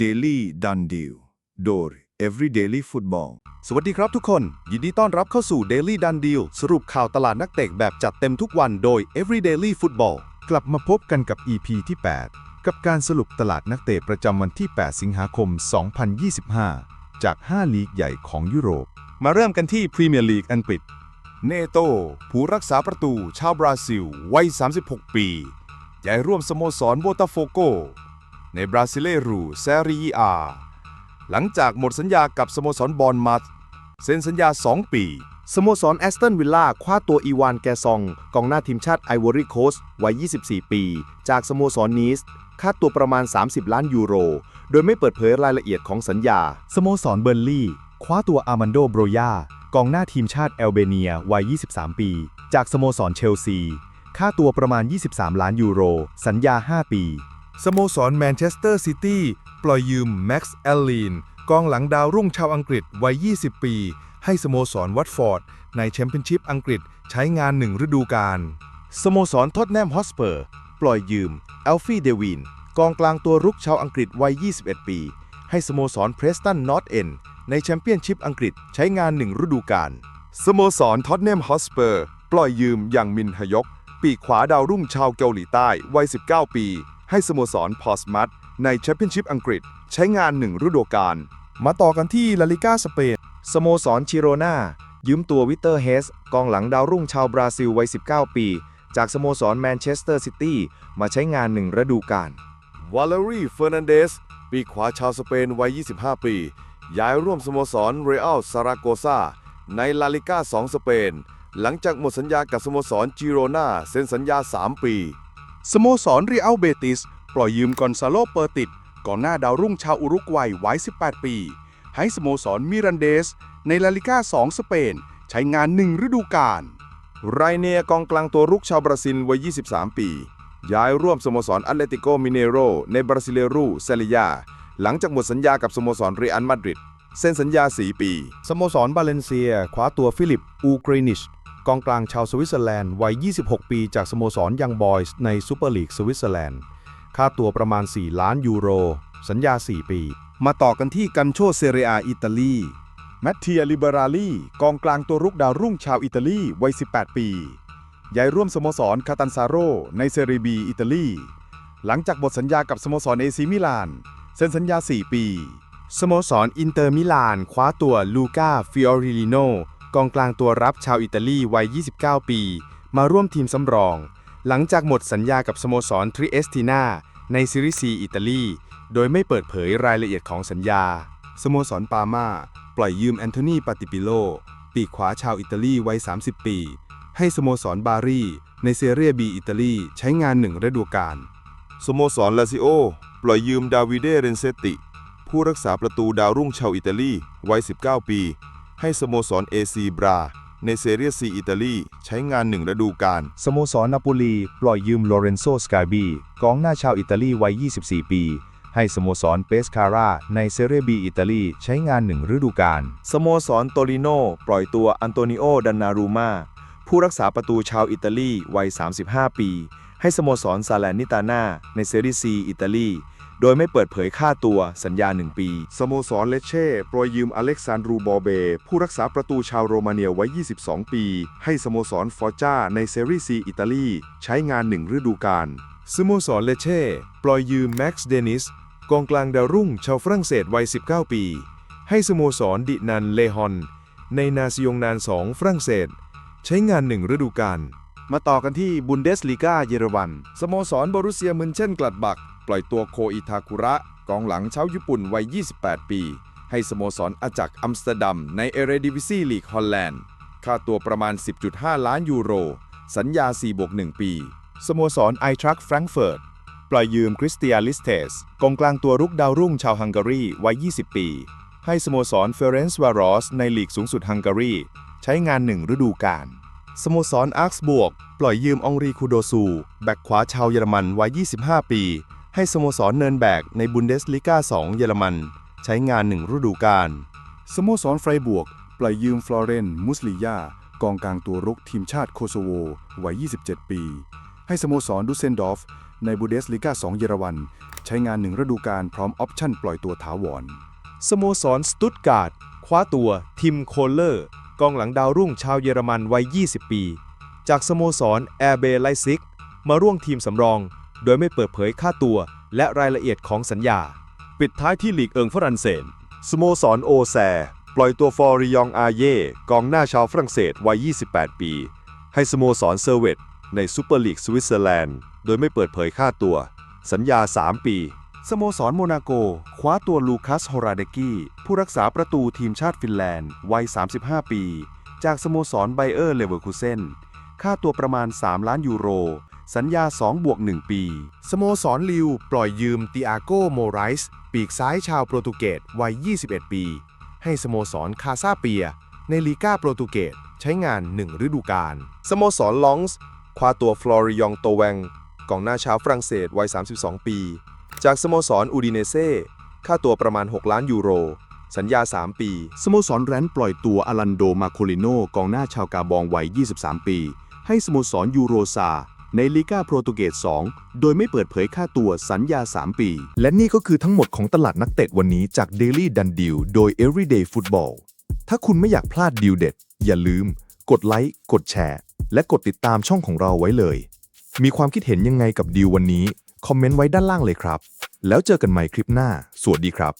Daily Done Deal โดย Every Daily Football สวัสดีครับทุกคน ยินดีต้อนรับเข้าสู่ Daily Done Deal สรุปข่าวตลาดนักเตะแบบจัดเต็มทุกวันโดย Every Daily Football กลับมาพบกันกับ EP ที่ 8 กับการสรุปตลาดนักเตะประจำวันที่ 8 สิงหาคม 2025 จาก 5 ลีกใหญ่ของยุโรป มาเริ่มกันที่ Premier League อังกฤษ เนโต ผู้รักษาประตูชาวบราซิล วัย 36 ปีย้ายร่วมสโมสรโบตาโฟโก ในบราซิเลรูเซรีอาหลังจากหมดสัญญากับสโมสรบอลมัดเซ็นสัญญา 2 ปี สโมสรแอสตันวิลล่าคว้าตัวอีวานแกซอง กองหน้าทีมชาติไอวอรี่โคสวัย 24 ปี จากสโมสรนีสค่าตัวประมาณ 30 ล้านยูโร โดยไม่เปิดเผยรายละเอียดของสัญญา สโมสรเบอร์ลี่ คว้าตัวอาร์มันโดโบรยากองหน้าทีมชาติแอลเบเนียวัย 23 ปี จากสโมสรเชลซี ค่าตัวประมาณ 23 ล้านยูโร สัญญา 5 ปี สโมสรแมนเชสเตอร์ซิตี้ปล่อยยืมแม็กซ์แอลลีนกองหลังดาวรุ่งชาวอังกฤษวัย 20 ปี ให้สโมสรวัตฟอร์ด ในแชมเปี้ยนชิพอังกฤษใช้งานหนึ่งฤดูกาลสโมสรท็อตแนมฮอสเปอร์ ปล่อยยืมแอลฟี่เดวินกองกลางตัวรุกชาวอังกฤษวัย 21 ปี ให้สโมสรเพรสตันนอตเอนในแชมเปี้ยนชิพอังกฤษใช้งานหนึ่งฤดูกาลสโมสรท็อตเนมฮอสเปอร์ ปล่อยยืมอย่างมินฮยก ปีกขวาดาวรุ่งชาวเกาหลีใต้วัย 19 ปี ให้สโมสรพอสมัตในแชมเปี้ยนชิพอังกฤษ ใช้งานหนึ่งฤดูกาล มาต่อกันที่ลาลิก้าสเปน สโมสรชิโรนายืมตัววิเตอร์เฮส กองหลังดาวรุ่งชาวบราซิลวัย 19 ปี จากสโมสรแมนเชสเตอร์ซิตี้มาใช้งานหนึ่งฤดูกาล วาเลรีเฟอร์นันเดส ปีขวาชาวสเปนวัย 25 ปี ย้ายร่วมสโมสรเรอัลซาราโกซาในลาลิก้า 2 สเปน หลังจากหมดสัญญากับสโมสรจิโรนาเซ็นสัญญา 3 ปี สโมสรเรียลเบติส ปล่อยยืมกอนซาโลเปอร์ติดกองหน้าดาวรุ่งชาวอุรุกวัยวัย 18 ปี ให้สโมสรมิรันเดส ในลาลิก้า 2 สเปน ใช้งานหนึ่งฤดูกาลไรเนียกองกลางตัวรุกชาวบราซิลวัย 23 ปี ย้ายร่วมสโมสรอตเลติโกมิเนโรในบราซิเลรูเซลียา หลังจากหมดสัญญากับสโมสรเรอัลมาดริดเซ็นสัญญา 4 ปี สโมสรบาเลนเซียคว้าตัวฟิลิป อูเกรนิช กองกลางชาวสวิตเซอร์แลนด์วัย 26 ปีจากสโมสรยังบอยส์ในซูเปอร์ลีกสวิตเซอร์แลนด์ ค่าตัวประมาณ 4 ล้านยูโร สัญญา 4 ปี มาต่อกันที่กันโชเซเรียอิตาลีแมตเทียลิเบราลีกองกลางตัวรุกดาวรุ่งชาวอิตาลีวัย 18 ปีย้ายร่วมสโมสรคาตันซาโรในเซเรียบีอิตาลี หลังจากหมดสัญญากับสโมสรเอซีมิลานเซ็นสัญญา 4 ปี สโมสรอินเตอร์มิลานคว้าตัวลูก้าฟิออริลิโน กองกลางตัวรับชาวอิตาลีวัย 29 ปี มาร่วมทีมสำรอง หลังจากหมดสัญญากับสโมสรทริเอสตินาในซิริซีอิตาลี โดยไม่เปิดเผยรายละเอียดของสัญญา สโมสรปามาปล่อยยืมแอนโทนีปาติปิโล ปีกขวาชาวอิตาลีวัย 30 ปี ให้สโมสรบารีในเซเรียบีอิตาลีใช้งานหนึ่งฤดูกาล สโมสรลาซิโอ ปล่อยยืมดาวิเดเรนเซติ ผู้รักษาประตูดาวรุ่งชาวอิตาลีวัย 19 ปี ให้สโมสรเอซีบรา ในเซเรียซีอิตาลีใช้งานหนึ่งฤดูกาลสโมสรนาโปลีปล่อยยืมโลเรนโซสกาบีกองหน้าชาวอิตาลีวัย 24 ปี ให้สโมสรเปสคาร่าในเซเรียบีอิตาลีใช้งานหนึ่งฤดูกาลสโมสรโตริโนปล่อยตัวอันโตนิโอดันนารูมาผู้รักษาประตูชาวอิตาลีวัย 35 ปี ให้สโมสรซาแลนนิตาน่าในเซรีซีอิตาลี โดยไม่เปิดเผยค่าตัวสัญญา 1 ปี สโมสรเลเช่ปล่อยยืมอเล็กซานดรูบอเบ ผู้รักษาประตูชาวโรมาเนียไว้ 22 ปี ให้สโมสรฟอร์จ้าในเซรีซีอิตาลี ใช้งานหนึ่งฤดูกาลสโมสรเลเช่ปล่อยยืมแม็กซ์เดนิสกองกลางดาวรุ่งชาวฝรั่งเศสวัย 19 ปี ให้สโมสรดินันเลฮอน ในนาซิยงนาน 2 ฝรั่งเศส ใช้งานหนึ่งฤดูกาลมาต่อกันที่บุนเดสลีกาเยอรมันสโมสรบรุเซียมึนเช่นกลัดบัก ปล่อยตัวโคอิทาคุระ กองหลังชาวญี่ปุ่นวัย 28 ปี ให้สโมสรอาจักอัมสเตอร์ดัมในเอเรดิวิซีลีกฮอลแลนด์ ค่าตัวประมาณ 10.5 ล้านยูโร สัญญา 4 บวก 1 ปี สโมสรไอทรัคแฟรงเฟิร์ตปล่อยยืมคริสเตียลิสเทสกองกลางตัวรุกดาวรุ่งชาวฮังการีวัย 20 ปี ให้สโมสรเฟเรนซ์วารอสในลีกสูงสุดฮังการีใช้งานหนึ่งฤดูกาลสโมสรอาร์คสบวก ปล่อยยืมองรีคูโดซู แบ็กขวาชาวเยอรมันวัย 25 ปี ให้สโมสรเนินแบกในบุนเดสลิกา2 เยอรมัน ใช้งานหนึ่งฤดูกาล สโมสรไฟบวก ปล่อยยืมฟลอเรน มุสลิยากองกลางตัวรุกทีมชาติโคโซโว วัย 27 ปี ให้สโมสรดุเซนดอฟ ในบูเดสลิกา2 เยอรมัน ใช้งานหนึ่งฤดูกาลพร้อมออปชั่นปล่อยตัวถาวร สโมสรสตุตการ์ดคว้าตัวทิมโคลเลอร์ กองหลังดาวรุ่งชาวเยอรมันวัย 20 ปี จากสโมสรแอร์เบไลซิก มาร่วมทีมสำรอง โดยไม่เปิดเผยค่าตัว และรายละเอียดของสัญญา ปิดท้ายที่ลีกเอิงฝรั่งเศสสโมสรโอแซ ปล่อยตัวฟอริยองอาเย่กองหน้าชาวฝรั่งเศสวัย 28 ปี ให้สโมสรเซอร์เวตในซูเปอร์ลีกสวิตเซอร์แลนด์ โดยไม่เปิดเผยค่าตัว สัญญา 3 ปี สโมสรโมนาโก คว้าตัวลูคัส โฮราเดกี้ ผู้รักษาประตูทีมชาติฟินแลนด์ วัย 35 ปี จากสโมสรไบเออร์เลเวอร์คูเซน ค่าตัวประมาณ 3 ล้านยูโร สัญญา 2 บวก 1 ปี สโมสรลิว ปล่อยยืมติอาโกโมไรส์ปีกซ้ายชาวโปรตุเกสวัย 21 ปี ให้สโมสรคาซาเปีย ในลีกาโปรตุเกสใช้งาน 1 ฤดูกาลสโมสรลองส์คว้าตัวฟลอริยองโตแวงกองหน้าชาวฝรั่งเศสวัย 32 ปี จากสโมสรอูดิเนเซ่ค่าตัวประมาณ 6 ล้านยูโร สัญญา 3 ปี สโมสรแรนปล่อยตัวอลันโดมาโคลิโนกองหน้าชาวกาบองวัย 23 ปี ให้สโมสรยูโรซา ในลีกาโปรตุเกส 2 โดยไม่เปิดเผยค่าตัวสัญญา 3 ปี และนี่ก็คือทั้งหมดของตลาดนักเตะวันนี้จาก Daily Dun Deal โดย Everyday Football ถ้าคุณไม่อยากพลาดดีลเด็ด อย่าลืม กดไลค์ กดแชร์ และกดติดตามช่องของเราไว้เลย มีความคิดเห็นยังไงกับดีลวันนี้ คอมเมนต์ไว้ด้านล่างเลยครับ แล้วเจอกันใหม่คลิปหน้า สวัสดีครับ